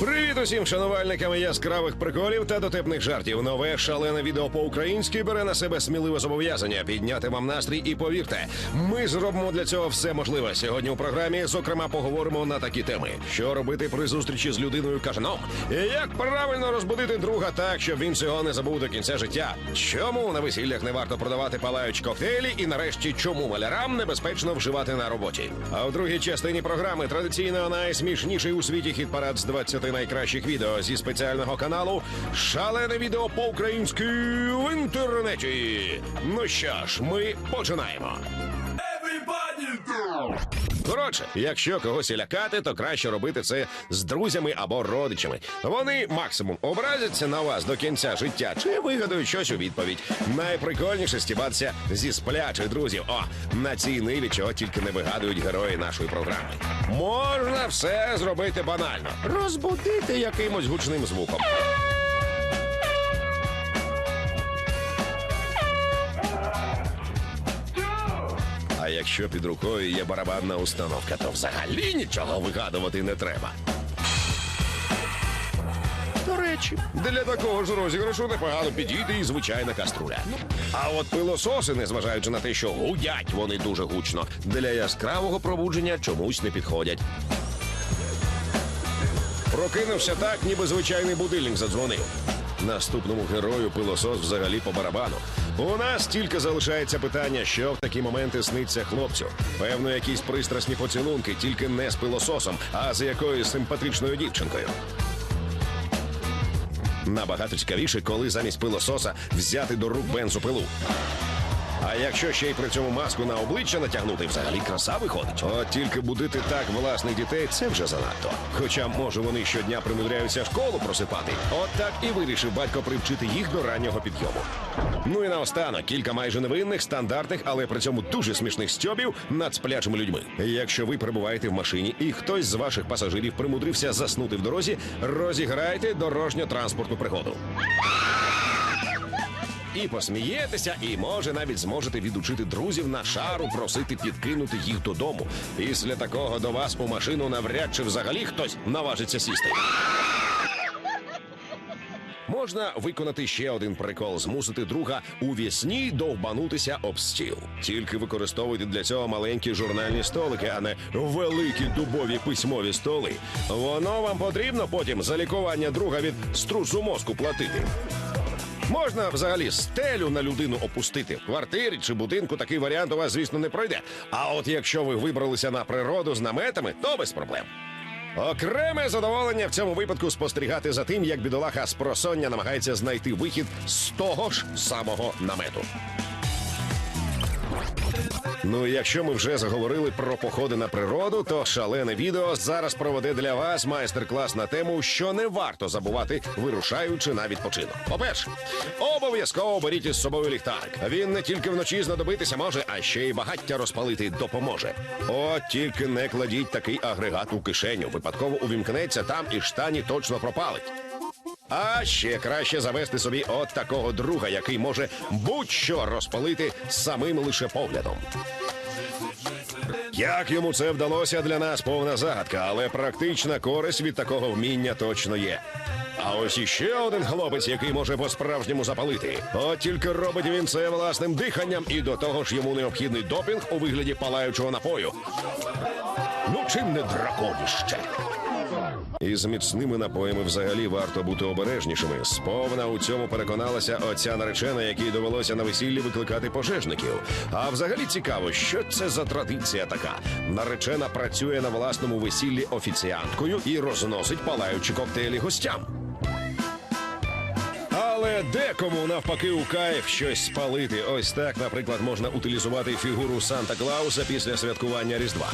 Привіт усім шанувальникам яскравих приколів та дотепних жартів. Нове шалене відео по-українськи бере на себе сміливе зобов'язання підняти вам настрій і повірте, ми зробимо для цього все можливе. Сьогодні у програмі, зокрема, поговоримо на такі теми: що робити при зустрічі з людиною кажаном, і як правильно розбудити друга так, щоб він цього не забув до кінця життя. Чому на весіллях не варто продавати палаючі коктейлі, і нарешті, чому малярам небезпечно вживати на роботі. А в другій частині програми традиційно найсмішніший у світі хіт-парад з 20 найкращих відео зі спеціального каналу Шалене відео по-українськи в інтернеті. Ну що ж, ми починаємо. Коротше, якщо когось лякати, то краще робити це з друзями або родичами. Вони максимум образяться на вас до кінця життя чи вигадають щось у відповідь. Найприкольніше стібатися зі сплячих друзів. О, на цій ниві чого тільки не вигадують герої нашої програми. Можна все зробити банально, розбудити якимось гучним звуком. А якщо під рукою є барабанна установка, то взагалі нічого вигадувати не треба. До речі, для такого ж розіграшу непогано підійде і звичайна каструля. А от пилососи, незважаючи на те, що гудять вони дуже гучно, для яскравого пробудження чомусь не підходять. Прокинувся так, ніби звичайний будильник задзвонив. Наступному герою пилосос взагалі по барабану. У нас тільки залишається питання, що в такі моменти сниться хлопцю. Певно, якісь пристрасні поцілунки, тільки не з пилососом, а з якоюсь симпатичною дівчинкою. Набагато цікавіше, коли замість пилососа взяти до рук бензопилу. А якщо ще й при цьому маску на обличчя натягнути, взагалі краса виходить. От тільки будити так власних дітей це вже занадто. Хоча, може, вони щодня примудряються школу просипати. От так і вирішив батько привчити їх до раннього підйому. Ну і наостанок кілька майже невинних, стандартних, але при цьому дуже смішних стьобів над сплячими людьми. Якщо ви перебуваєте в машині і хтось з ваших пасажирів примудрився заснути в дорозі, розіграйте дорожньо-транспортну пригоду. І посмієтеся, і може навіть зможете відучити друзів на шару просити підкинути їх додому. Після такого до вас у машину навряд чи взагалі хтось наважиться сісти. Можна виконати ще один прикол, змусити друга у вісні довбанутися об стіл. Тільки використовуйте для цього маленькі журнальні столики, а не великі дубові письмові столи. Воно вам потрібно потім за лікування друга від струсу мозку платити. Можна взагалі стелю на людину опустити в квартирі чи будинку. Такий варіант у вас, звісно, не пройде. А от якщо ви вибралися на природу з наметами, то без проблем. Окреме задоволення в цьому випадку спостерігати за тим, як бідолаха з просоння намагається знайти вихід з того ж самого намету. Ну якщо ми вже заговорили про походи на природу, то шалене відео зараз проведе для вас майстер-клас на тему, що не варто забувати, вирушаючи на відпочинок. По-перше, обов'язково беріть із собою ліхтарик. Він не тільки вночі знадобитися може, а ще й багаття розпалити допоможе. От тільки не кладіть такий агрегат у кишеню. Випадково увімкнеться там і штані точно пропалить. А ще краще завести собі от такого друга, який може будь-що розпалити самим лише поглядом. Як йому це вдалося для нас повна загадка, але практична користь від такого вміння точно є. А ось іще один хлопець, який може по-справжньому запалити. От тільки робить він це власним диханням, і до того ж йому необхідний допінг у вигляді палаючого напою. Ну, чим не драконіще? І з міцними напоями взагалі варто бути обережнішими. Сповна у цьому переконалася оця наречена, якій довелося на весіллі викликати пожежників. А взагалі цікаво, що це за традиція така. Наречена працює на власному весіллі офіціанткою і розносить палаючі коктейлі гостям. Але декому навпаки у кайф щось спалити. Ось так, наприклад, можна утилізувати фігуру Санта Клауса після святкування Різдва.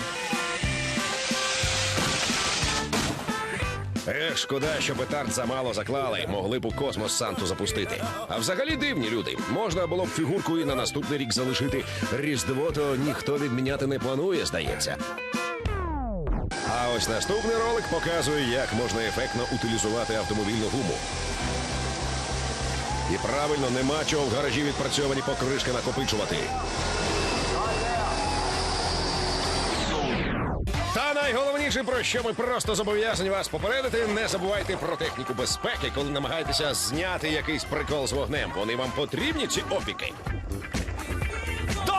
Ех, шкода, що петард замало заклали, могли б у космос Санту запустити. А взагалі дивні люди. Можна було б фігурку і на наступний рік залишити. Різдво то ніхто відміняти не планує, здається. А ось наступний ролик показує, як можна ефектно утилізувати автомобільну гуму. І правильно, нема чого в гаражі відпрацьовані покришки накопичувати. Найголовніше, про що ми просто зобов'язані вас попередити, не забувайте про техніку безпеки, коли намагаєтеся зняти якийсь прикол з вогнем. Вони вам потрібні ці опіки.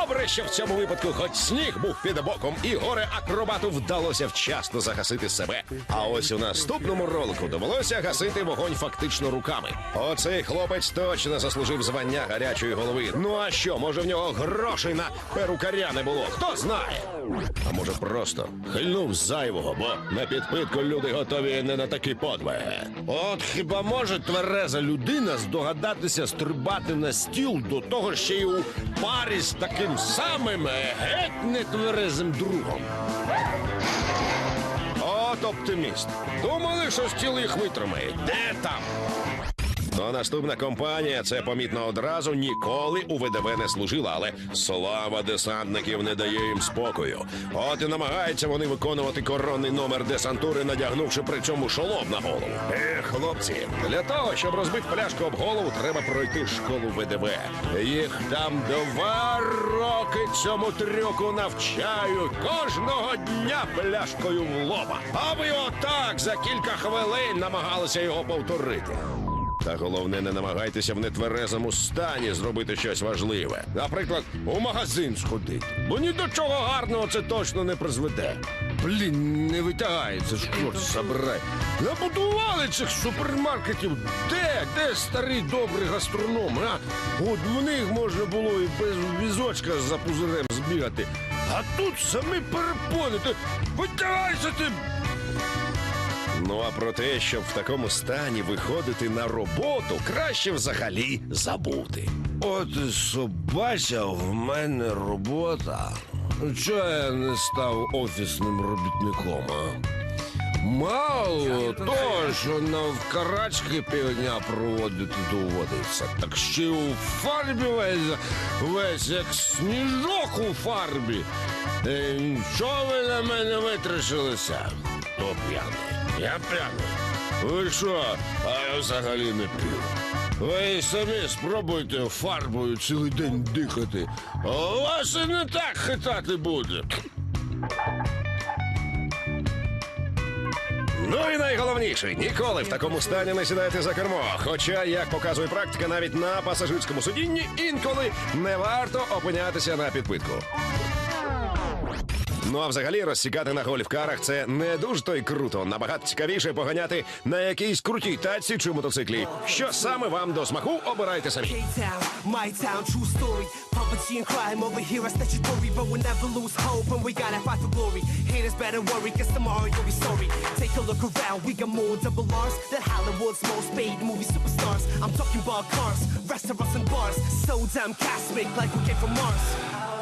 Добре, що в цьому випадку хоч сніг був під боком, і горе акробату вдалося вчасно загасити себе. А ось у наступному ролику довелося гасити вогонь фактично руками. Оцей хлопець точно заслужив звання гарячої голови. Ну а що, може в нього грошей на перукаря не було? Хто знає? А може просто хильнув зайвого, бо на підпитку люди готові не на такі подвиги. От хіба може твереза людина здогадатися стрибати на стіл до того ще й у парі з таким самим геть нетверезим другом? От оптиміст. Думали, що стіл їх витримає. Де там? А наступна компанія, це помітно одразу, ніколи у ВДВ не служила, але слава десантників не дає їм спокою. От і намагаються вони виконувати коронний номер десантури, надягнувши при цьому шолом на голову. Е, хлопці, для того, щоб розбити пляшку об голову, треба пройти школу ВДВ. Їх там два роки цьому трюку навчають кожного дня пляшкою в лоба. А ви отак за кілька хвилин намагалися його повторити. Та головне, не намагайтеся в нетверезому стані зробити щось важливе. Наприклад, у магазин сходити. Бо ні до чого гарного це точно не призведе. Блін, не витягається чорт забирай. Набудували цих супермаркетів. Де? Де старий добрий гастроном? А? От в них можна було і без візочка за пузирем збігати. А тут самі перепони. Ти витягайся ти. Ну а про те, щоб в такому стані виходити на роботу, краще взагалі забути. От собача в мене робота. Чого я не став офісним робітником, а? Мало того, що навкарачки півдня проводити доводиться, так ще й у фарбі весь, весь як сніжок у фарбі. Е, Чого ви на мене витрішилися? То п'яний. Я п'яний. Ви що? А я взагалі не п'ю. Ви самі спробуйте фарбою цілий день дихати. У вас і не так хитати буде. Ну і найголовніше, ніколи в такому стані не сідайте за кермо. Хоча, як показує практика, навіть на пасажирському сидінні інколи не варто опинятися на підпитку. Ну а взагалі розсікати на гольф-карах це не дуже то й круто. Набагато цікавіше поганяти на якійсь крутій тачці чи мотоциклі. Що саме вам до смаку, обирайте самі. K-Town, my town, true story. Poverty and crime over here are statutory, but we'll never lose hope and we gotta fight for glory. Haters better worry, cause tomorrow you'll be sorry. Take a look around, we got more double R's than Hollywood's most paid movie superstars. I'm talking about cars, restaurants and bars, so damn cosmic like we came from Mars.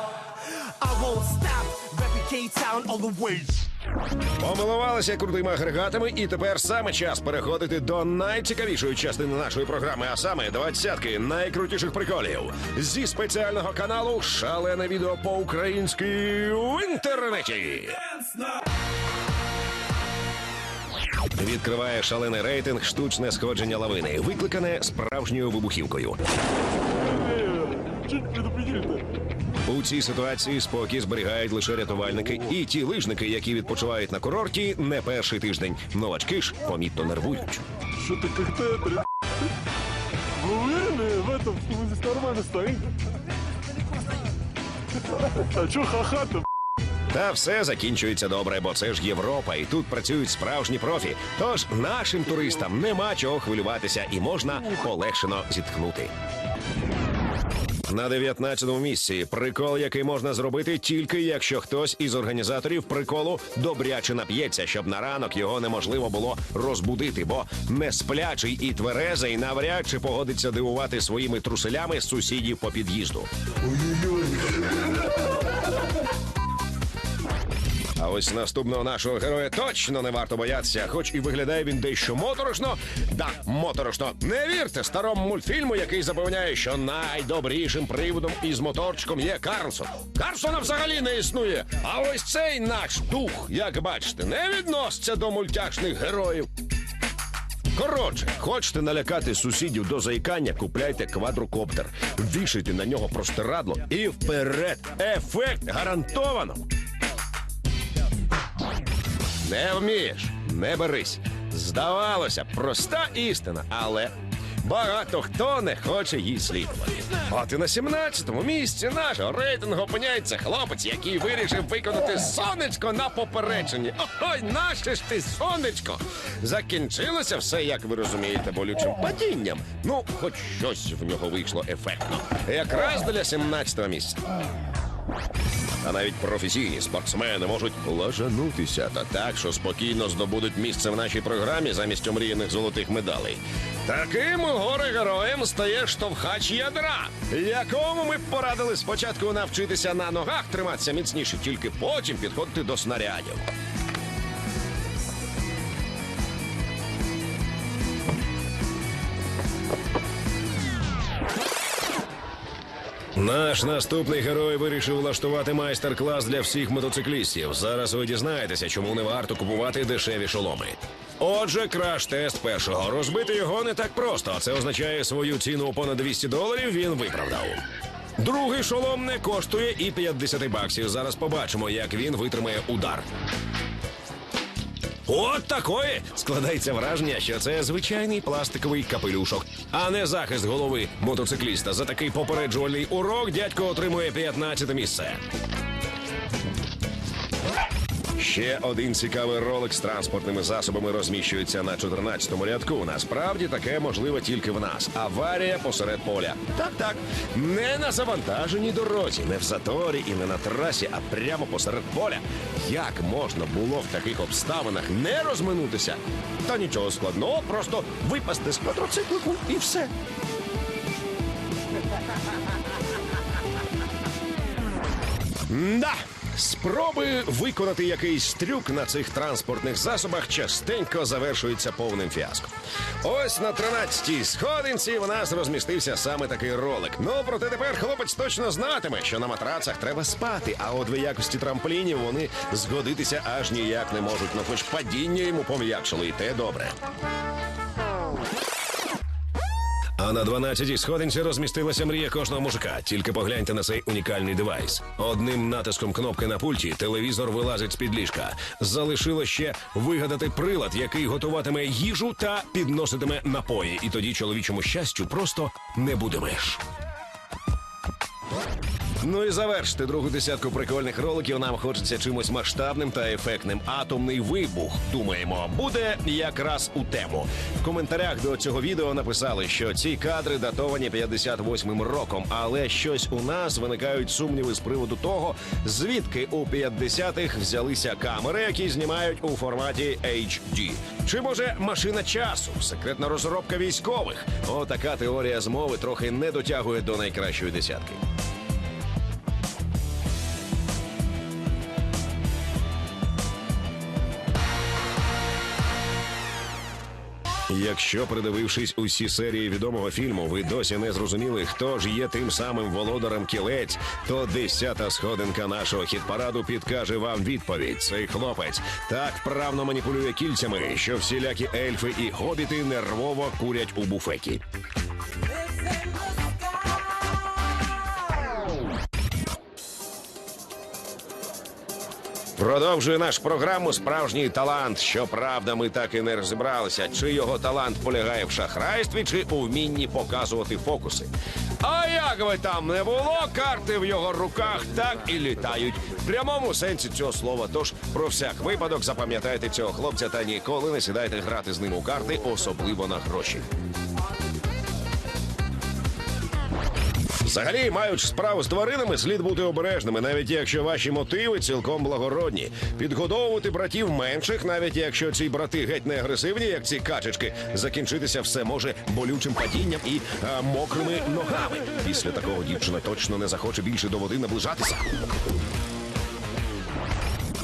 Помилувалися крутими агрегатами, і тепер саме час переходити до найцікавішої частини нашої програми, а саме двадцятки найкрутіших приколів зі спеціального каналу Шалене відео по-українськи в інтернеті. Відкриває шалений рейтинг штучне сходження лавини, викликане справжньою вибухівкою У цій ситуації спокій зберігають лише рятувальники і ті лижники, які відпочивають на курорті не перший тиждень. Новачки ж помітно нервують. Что-то как-то это... ре- Вы уверены в этом, что мы здесь нормально стоим? А чё ха-ха-то? Та все закінчується добре, бо це ж Європа, і тут працюють справжні профі. Тож нашим туристам нема чого хвилюватися і можна полегшено зітхнути. На 19-му місці прикол, який можна зробити тільки якщо хтось із організаторів приколу добряче нап'ється, щоб на ранок його неможливо було розбудити, бо несплячий і тверезий навряд чи погодиться дивувати своїми труселями сусідів по під'їзду. А ось наступного нашого героя точно не варто боятися, хоч і виглядає він дещо моторошно. Да, моторошно. Не вірте старому мультфільму, який запевняє, що найдобрішим приводом із моторчиком є Карлсон. Карлсона взагалі не існує. А ось цей наш дух, як бачите, не відноситься до мультяшних героїв. Коротше, хочете налякати сусідів до заїкання, купляйте квадрокоптер, вішайте на нього простирадло і вперед. Ефект гарантовано. Не вмієш, не берись. Здавалося, проста істина, але багато хто не хоче їй слідувати. От і на 17-му місці нашого рейтингу опиняється хлопець, який вирішив виконати сонечко на попередженні. Ой, наше ж ти сонечко! Закінчилося все, як ви розумієте, болючим падінням. Ну, хоч щось в нього вийшло ефектно. Якраз для 17-го місця. А навіть професійні спортсмени можуть лажанутися та так, що спокійно здобудуть місце в нашій програмі замість омріяних золотих медалей. Таким горе героєм стає штовхач ядра, якому ми порадили спочатку навчитися на ногах триматися міцніше, тільки потім підходити до снарядів. Наш наступний герой вирішив влаштувати майстер-клас для всіх мотоциклістів. Зараз ви дізнаєтеся, чому не варто купувати дешеві шоломи. Отже, краш-тест першого. Розбити його не так просто. Це означає свою ціну понад 200 доларів. Він виправдав. Другий шолом не коштує і 50 баксів. Зараз побачимо, як він витримає удар. От такої складається враження, що це звичайний пластиковий капелюшок, а не захист голови мотоцикліста. За такий попереджувальний урок дядько отримує 15 місце. Ще один цікавий ролик з транспортними засобами розміщується на 14-му рядку. Насправді таке можливо тільки в нас. Аварія посеред поля. Так, так. Не на завантаженій дорозі, не в заторі і не на трасі, а прямо посеред поля. Як можна було в таких обставинах не розминутися? Та нічого складного, просто випасти з квадроциклику і все. Да. Спроби виконати якийсь трюк на цих транспортних засобах частенько завершуються повним фіаском. Ось на 13-й сходинці в нас розмістився саме такий ролик. Ну проте тепер хлопець точно знатиме, що на матрацах треба спати, а от в якості трамплінів вони згодитися аж ніяк не можуть. Ну хоч падіння йому пом'якшило, і те добре. А на 12-й сходинці розмістилася мрія кожного мужика. Тільки погляньте на цей унікальний девайс. Одним натиском кнопки на пульті телевізор вилазить з під ліжка. Залишило ще вигадати прилад, який готуватиме їжу та підноситиме напої. І тоді чоловічому щастю просто не буде меж. Ну і завершити другу десятку прикольних роликів нам хочеться чимось масштабним та ефектним. Атомний вибух, думаємо, буде якраз у тему. В коментарях до цього відео написали, що ці кадри датовані 58-м роком, але щось у нас виникають сумніви з приводу того, звідки у 50-х взялися камери, які знімають у форматі HD. Чи може машина часу, секретна розробка військових? Отака теорія змови трохи не дотягує до найкращої десятки. Якщо, придивившись усі серії відомого фільму, ви досі не зрозуміли, хто ж є тим самим володарем кілець, то десята сходинка нашого хіт-параду підкаже вам відповідь. Цей хлопець так вправно маніпулює кільцями, що всілякі ельфи і хобіти нервово курять у буфеті. Продовжує наш програму справжній талант. Щоправда, ми так і не розібралися, чи його талант полягає в шахрайстві, чи у вмінні показувати фокуси. А як би там не було, карти в його руках так і літають в прямому сенсі цього слова. Тож про всяк випадок запам'ятайте цього хлопця та ніколи не сідайте грати з ним у карти, особливо на гроші. Взагалі, маючи справу з тваринами, слід бути обережними, навіть якщо ваші мотиви цілком благородні. Підгодовувати братів менших, навіть якщо ці брати геть не агресивні, як ці качечки, закінчитися все може болючим падінням і а, мокрими ногами. Після такого дівчина точно не захоче більше до води наближатися.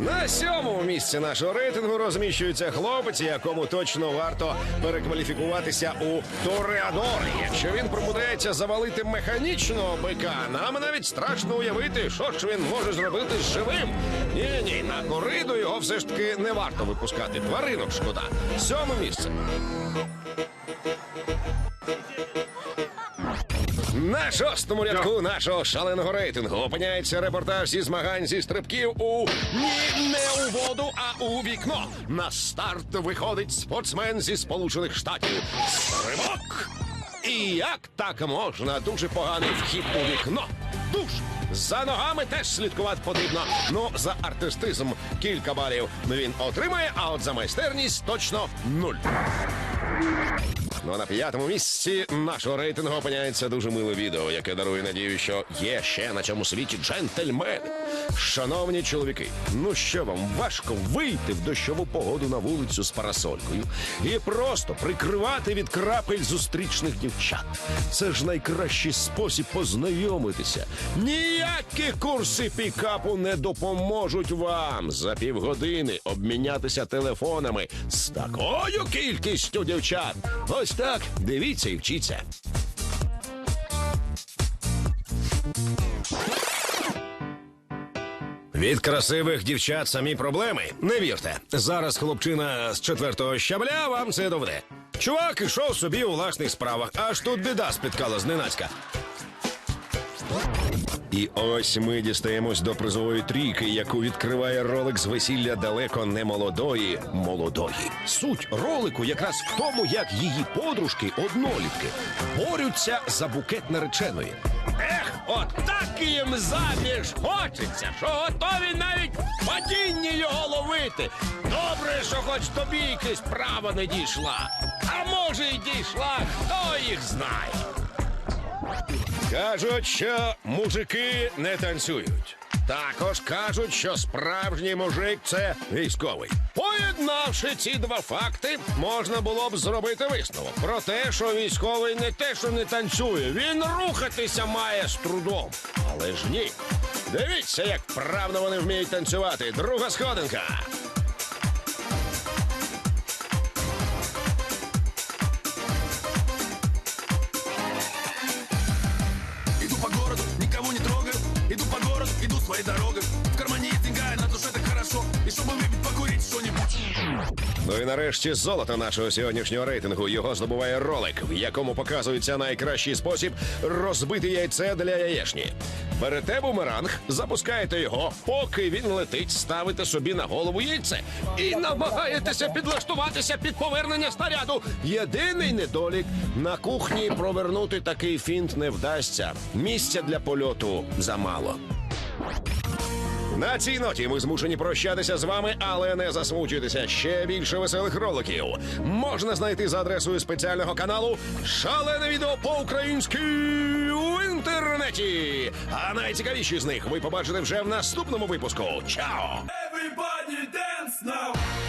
На сьомому місці нашого рейтингу розміщується хлопець, якому точно варто перекваліфікуватися у Тореадори. Якщо він промудряється завалити механічного бика, нам навіть страшно уявити, що ж він може зробити з живим. Ні, ні, на кориду його все ж таки не варто випускати. Тваринок шкода. Сьоме місце. На шостому рядку нашого шаленого рейтингу опиняється репортаж зі змагань зі стрибків у ні, не у воду, а у вікно. На старт виходить спортсмен зі Сполучених Штатів. Стрибок! І як так можна? Дуже поганий вхід у вікно. Дуже. За ногами теж слідкувати потрібно. Ну, за артистизм кілька балів він отримає, а от за майстерність точно нуль. Ну а на п'ятому місці нашого рейтингу опиняється дуже миле відео, яке дарує надію, що є ще на цьому світі джентльмени. Шановні чоловіки, ну що вам важко вийти в дощову погоду на вулицю з парасолькою і просто прикривати від крапель зустрічних дівчат. Це ж найкращий спосіб познайомитися. Ніякі курси пікапу не допоможуть вам за півгодини обмінятися телефонами з такою кількістю дівчат. Ось так, дивіться і вчіться. Від красивих дівчат самі проблеми. Не вірте. Зараз хлопчина з четвертого щабля вам це доведе. Чувак ішов собі у власних справах, аж тут біда спіткала зненацька. І ось ми дістаємось до призової трійки, яку відкриває ролик з весілля далеко не молодої молодої. Суть ролику якраз в тому, як її подружки однолітки борються за букет нареченої. Ех, от їм заміж хочеться, що готові навіть падіння його ловити. Добре, що хоч тобі якась права не дійшла. А може й дійшла, хто їх знає. Кажуть, що мужики не танцюють. Також кажуть, що справжній мужик це військовий. Поєднавши ці два факти, можна було б зробити висновок про те, що військовий не те, що не танцює, він рухатися має з трудом. Але ж ні. Дивіться, як правно вони вміють танцювати. Друга сходинка. Ну і нарешті золото нашого сьогоднішнього рейтингу його здобуває ролик, в якому показується найкращий спосіб розбити яйце для яєшні. Берете бумеранг, запускаєте його, поки він летить, ставите собі на голову яйце і намагаєтеся підлаштуватися під повернення снаряду. Єдиний недолік на кухні провернути такий фінт не вдасться. Місця для польоту замало. На цій ноті ми змушені прощатися з вами, але не засмучуйтеся. Ще більше веселих роликів можна знайти за адресою спеціального каналу Шалене відео по-українськи у інтернеті. А найцікавіші з них ви побачите вже в наступному випуску. Чао! Everybody dance now!